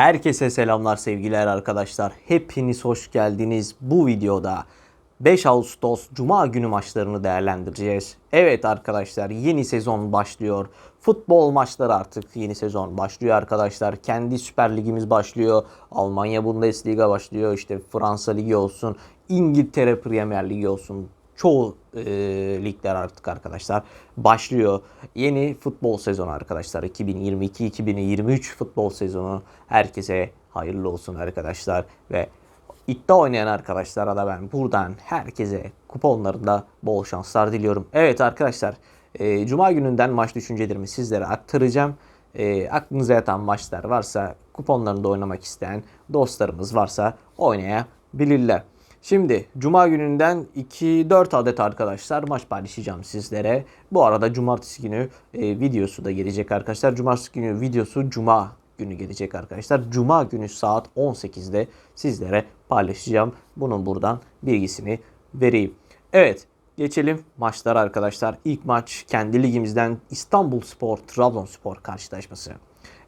Herkese selamlar sevgiler arkadaşlar. Hepiniz hoş geldiniz. Bu videoda 5 Ağustos Cuma günü maçlarını değerlendireceğiz. Evet arkadaşlar yeni sezon başlıyor. Futbol maçları artık yeni sezon başlıyor arkadaşlar. Kendi Süper Ligimiz başlıyor. Almanya Bundesliga başlıyor. İşte Fransa Ligi olsun. İngiltere Premier Ligi olsun çoğu e, ligler artık arkadaşlar başlıyor. Yeni futbol sezonu arkadaşlar. 2022-2023 futbol sezonu. Herkese hayırlı olsun arkadaşlar. Ve iddia oynayan arkadaşlara da ben buradan herkese kuponlarında bol şanslar diliyorum. Evet arkadaşlar e, Cuma gününden maç düşüncelerimi sizlere aktaracağım. E, aklınıza yatan maçlar varsa kuponlarında oynamak isteyen dostlarımız varsa oynayabilirler. Şimdi Cuma gününden 2-4 adet arkadaşlar maç paylaşacağım sizlere. Bu arada Cumartesi günü e, videosu da gelecek arkadaşlar. Cumartesi günü videosu Cuma günü gelecek arkadaşlar. Cuma günü saat 18'de sizlere paylaşacağım. Bunun buradan bilgisini vereyim. Evet geçelim maçlara arkadaşlar. İlk maç kendi ligimizden İstanbul Spor Trabzonspor karşılaşması.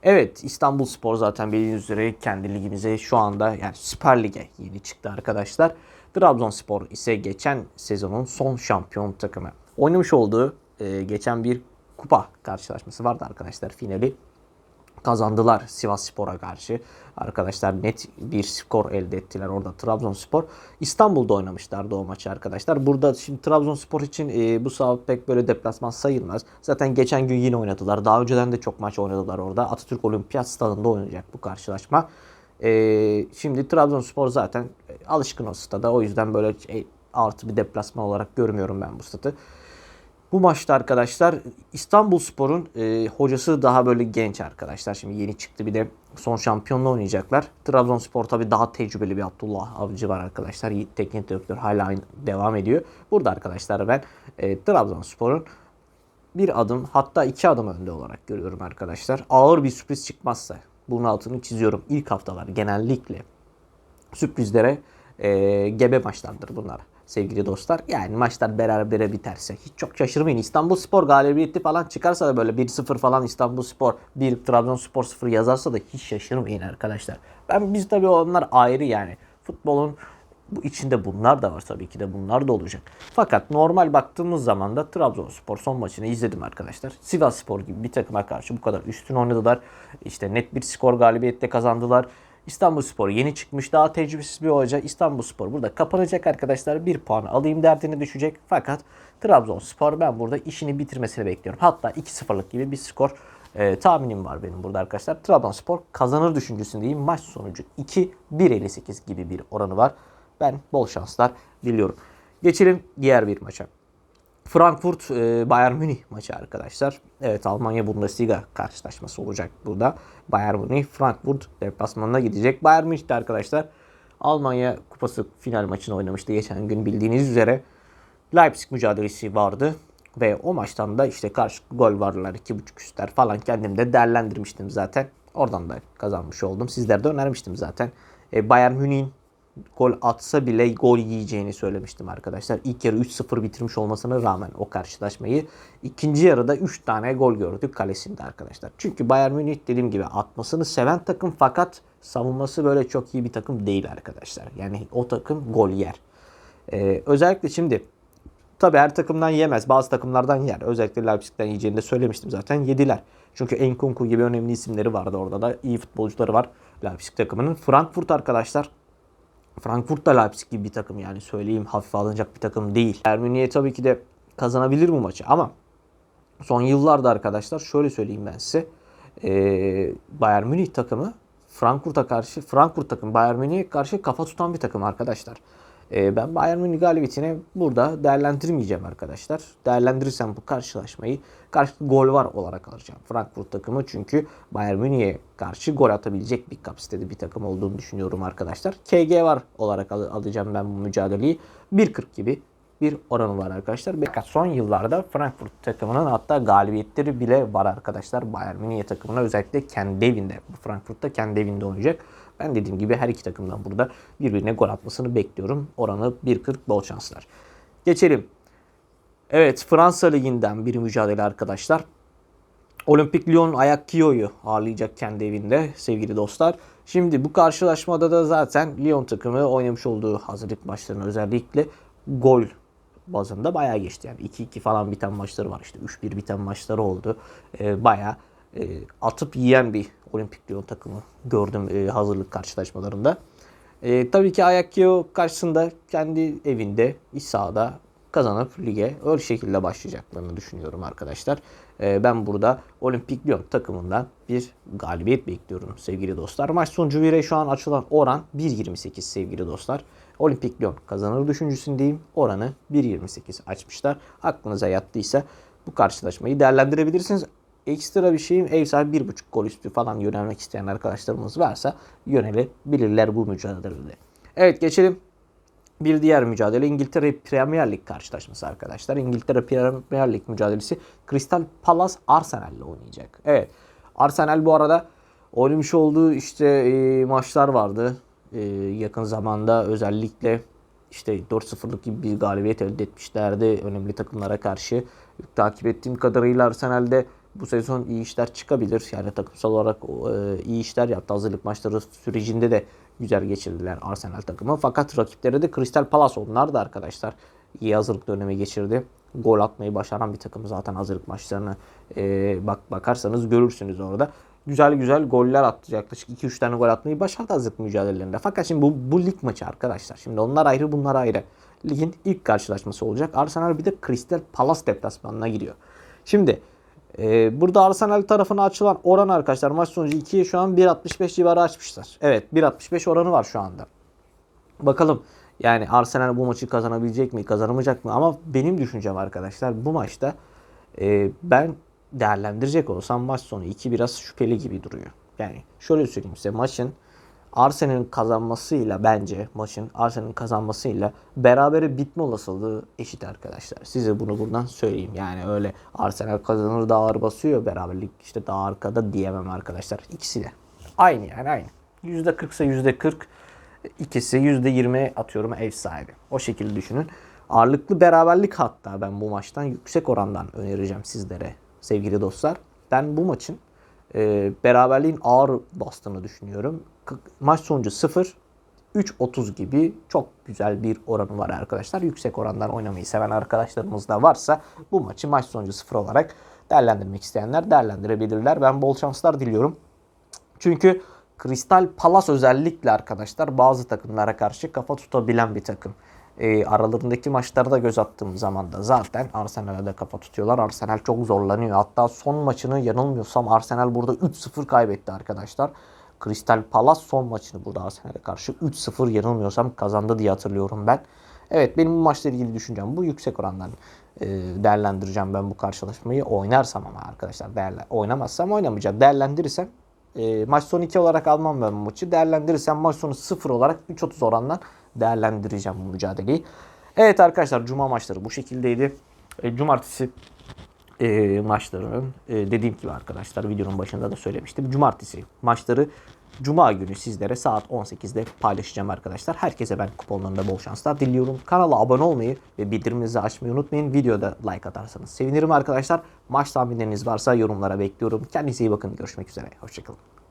Evet İstanbul Spor zaten bildiğiniz üzere kendi ligimize şu anda yani Süper Lig'e yeni çıktı arkadaşlar. Trabzonspor ise geçen sezonun son şampiyon takımı. Oynamış olduğu e, geçen bir kupa karşılaşması vardı arkadaşlar finali kazandılar Sivas Spor'a karşı. Arkadaşlar net bir skor elde ettiler orada Trabzonspor. İstanbul'da oynamışlardı o maçı arkadaşlar. Burada şimdi Trabzonspor için e, bu saha pek böyle deplasman sayılmaz. Zaten geçen gün yine oynadılar. Daha önceden de çok maç oynadılar orada. Atatürk Olimpiyat Stadında oynayacak bu karşılaşma. E, şimdi Trabzonspor zaten e, alışkın o stada. O yüzden böyle e, artı bir deplasman olarak görmüyorum ben bu stadı. Bu maçta arkadaşlar İstanbul Spor'un e, hocası daha böyle genç arkadaşlar. Şimdi yeni çıktı bir de son şampiyonla oynayacaklar. Trabzonspor tabi daha tecrübeli bir Abdullah Avcı var arkadaşlar. Teknik direktör hala devam ediyor. Burada arkadaşlar ben e, Trabzonspor'un bir adım hatta iki adım önde olarak görüyorum arkadaşlar. Ağır bir sürpriz çıkmazsa bunun altını çiziyorum. İlk haftalar genellikle sürprizlere e, gebe maçlardır bunlar sevgili dostlar. Yani maçlar berabere biterse hiç çok şaşırmayın. İstanbul Spor galibiyeti falan çıkarsa da böyle 1-0 falan İstanbul Spor 1 Trabzonspor 0 yazarsa da hiç şaşırmayın arkadaşlar. Ben biz tabii onlar ayrı yani. Futbolun bu içinde bunlar da var tabii ki de bunlar da olacak. Fakat normal baktığımız zaman da Trabzonspor son maçını izledim arkadaşlar. Sivas Spor gibi bir takıma karşı bu kadar üstün oynadılar. İşte net bir skor galibiyette kazandılar. İstanbul Spor yeni çıkmış daha tecrübesiz bir hoca. İstanbul Spor burada kapanacak arkadaşlar. Bir puan alayım derdine düşecek. Fakat Trabzonspor ben burada işini bitirmesini bekliyorum. Hatta 2-0'lık gibi bir skor e, tahminim var benim burada arkadaşlar. Trabzonspor kazanır düşüncesindeyim. Maç sonucu 2-1.58 gibi bir oranı var. Ben bol şanslar diliyorum. Geçelim diğer bir maça. Frankfurt e, Bayern Münih maçı arkadaşlar. Evet Almanya Bundesliga karşılaşması olacak burada. Bayern Münih Frankfurt deplasmanına gidecek. Bayern Münih'te arkadaşlar Almanya Kupası final maçını oynamıştı geçen gün bildiğiniz üzere. Leipzig mücadelesi vardı. Ve o maçtan da işte karşı gol varlar. 2.5 üstler falan kendim de değerlendirmiştim zaten. Oradan da kazanmış oldum. Sizlere de önermiştim zaten. E, Bayern Münih'in gol atsa bile gol yiyeceğini söylemiştim arkadaşlar. İlk yarı 3-0 bitirmiş olmasına rağmen o karşılaşmayı ikinci yarıda 3 tane gol gördük kalesinde arkadaşlar. Çünkü Bayern Münih dediğim gibi atmasını seven takım fakat savunması böyle çok iyi bir takım değil arkadaşlar. Yani o takım gol yer. Ee, özellikle şimdi tabi her takımdan yemez. Bazı takımlardan yer. Özellikle Leipzig'ten yiyeceğini de söylemiştim zaten. Yediler. Çünkü Enkunku gibi önemli isimleri vardı orada da. iyi futbolcuları var Leipzig takımının. Frankfurt arkadaşlar Frankfurt da Leipzig gibi bir takım yani söyleyeyim hafife alınacak bir takım değil. Ermeniye tabii ki de kazanabilir bu maçı ama son yıllarda arkadaşlar şöyle söyleyeyim ben size. Ee, Bayern Münih takımı Frankfurt'a karşı Frankfurt takım Bayern Münih'e karşı kafa tutan bir takım arkadaşlar. Ee, ben Bayern Münih galibiyetini burada değerlendirmeyeceğim arkadaşlar. Değerlendirirsem bu karşılaşmayı karşı gol var olarak alacağım. Frankfurt takımı çünkü Bayern Münih'e karşı gol atabilecek bir kapasitede bir takım olduğunu düşünüyorum arkadaşlar. KG var olarak al- alacağım ben bu mücadeleyi. 1.40 gibi bir oranı var arkadaşlar. Fakat son yıllarda Frankfurt takımının hatta galibiyetleri bile var arkadaşlar. Bayern Münih takımına özellikle kendi evinde. Frankfurt'ta kendi evinde oynayacak. Ben dediğim gibi her iki takımdan burada birbirine gol atmasını bekliyorum. Oranı 1.40 bol şanslar. Geçelim. Evet Fransa Ligi'nden bir mücadele arkadaşlar. Olimpik Lyon Ayak Kio'yu ağırlayacak kendi evinde sevgili dostlar. Şimdi bu karşılaşmada da zaten Lyon takımı oynamış olduğu hazırlık maçlarını özellikle gol bazında bayağı geçti. Yani 2-2 falan biten maçları var işte 3-1 biten maçları oldu. Ee, bayağı e, atıp yiyen bir Olimpik Lyon takımı gördüm e, hazırlık karşılaşmalarında. E, tabii ki Ayakio karşısında kendi evinde iç sahada kazanıp lige öyle şekilde başlayacaklarını düşünüyorum arkadaşlar. E, ben burada Olimpik Lyon takımından bir galibiyet bekliyorum sevgili dostlar. Maç sonucu vire şu an açılan oran 1.28 sevgili dostlar. Olimpik Lyon kazanır düşüncesindeyim. Oranı 1.28 açmışlar. Aklınıza yattıysa bu karşılaşmayı değerlendirebilirsiniz. Ekstra bir şeyim ev sahibi 1.5 gol üstü falan yönelmek isteyen arkadaşlarımız varsa yönelebilirler bu mücadelede. Evet geçelim bir diğer mücadele İngiltere Premier Lig karşılaşması arkadaşlar. İngiltere Premier Lig mücadelesi Crystal Palace Arsenal ile oynayacak. Evet. Arsenal bu arada oynamış olduğu işte e, maçlar vardı. E, yakın zamanda özellikle işte 4-0'lık gibi bir galibiyet elde etmişlerdi önemli takımlara karşı. Takip ettiğim kadarıyla Arsenal'de bu sezon iyi işler çıkabilir. Yani takımsal olarak e, iyi işler yaptı. Hazırlık maçları sürecinde de güzel geçirdiler Arsenal takımı. Fakat rakipleri de Crystal Palace onlar da arkadaşlar iyi hazırlık dönemi geçirdi. Gol atmayı başaran bir takım zaten hazırlık maçlarına e, bak bakarsanız görürsünüz orada. Güzel güzel goller attı. Yaklaşık 2-3 tane gol atmayı başardı hazırlık mücadelelerinde. Fakat şimdi bu, bu lig maçı arkadaşlar. Şimdi onlar ayrı bunlar ayrı. Ligin ilk karşılaşması olacak. Arsenal bir de Crystal Palace deplasmanına gidiyor. Şimdi ee, burada Arsenal tarafına açılan oran arkadaşlar maç sonucu 2'ye şu an 1.65 civarı açmışlar. Evet 1.65 oranı var şu anda. Bakalım yani Arsenal bu maçı kazanabilecek mi kazanamayacak mı ama benim düşüncem arkadaşlar bu maçta e, ben değerlendirecek olsam maç sonu 2 biraz şüpheli gibi duruyor. Yani şöyle söyleyeyim size maçın Arsenal'in kazanmasıyla bence maçın Arsenal'in kazanmasıyla berabere bitme olasılığı eşit arkadaşlar. Size bunu buradan söyleyeyim. Yani öyle Arsenal kazanır daha ağır basıyor beraberlik işte daha arkada diyemem arkadaşlar. İkisi de. Aynı yani aynı. %40 ise %40 ikisi %20 atıyorum ev sahibi. O şekilde düşünün. Ağırlıklı beraberlik hatta ben bu maçtan yüksek orandan önereceğim sizlere sevgili dostlar. Ben bu maçın e, beraberliğin ağır bastığını düşünüyorum. K- Maç sonucu 0, 3.30 gibi çok güzel bir oranı var arkadaşlar. Yüksek orandan oynamayı seven arkadaşlarımız da varsa bu maçı maç sonucu 0 olarak değerlendirmek isteyenler değerlendirebilirler. Ben bol şanslar diliyorum. Çünkü Crystal Palace özellikle arkadaşlar bazı takımlara karşı kafa tutabilen bir takım. E, aralarındaki maçlarda göz attığım zaman da zaten Arsenal'e de kafa tutuyorlar. Arsenal çok zorlanıyor. Hatta son maçını yanılmıyorsam Arsenal burada 3-0 kaybetti arkadaşlar. Crystal Palace son maçını burada Arsenal'e karşı 3-0 yanılmıyorsam kazandı diye hatırlıyorum ben. Evet benim bu maçla ilgili düşüncem bu. Yüksek orandan e, değerlendireceğim ben bu karşılaşmayı. Oynarsam ama arkadaşlar değerler, oynamazsam oynamayacağım. Değerlendirirsem e, maç sonu 2 olarak almam ben bu maçı. Değerlendirirsem maç sonu 0 olarak 3.30 orandan değerlendireceğim bu mücadeleyi. Evet arkadaşlar cuma maçları bu şekildeydi. E, cumartesi e, maçlarının e, dediğim gibi arkadaşlar videonun başında da söylemiştim. Cumartesi maçları Cuma günü sizlere saat 18'de paylaşacağım arkadaşlar. Herkese ben kuponlarında bol şanslar diliyorum. Kanala abone olmayı ve bildiriminizi açmayı unutmayın. Videoda like atarsanız sevinirim arkadaşlar. Maç tahminleriniz varsa yorumlara bekliyorum. Kendinize iyi bakın. Görüşmek üzere. Hoşçakalın.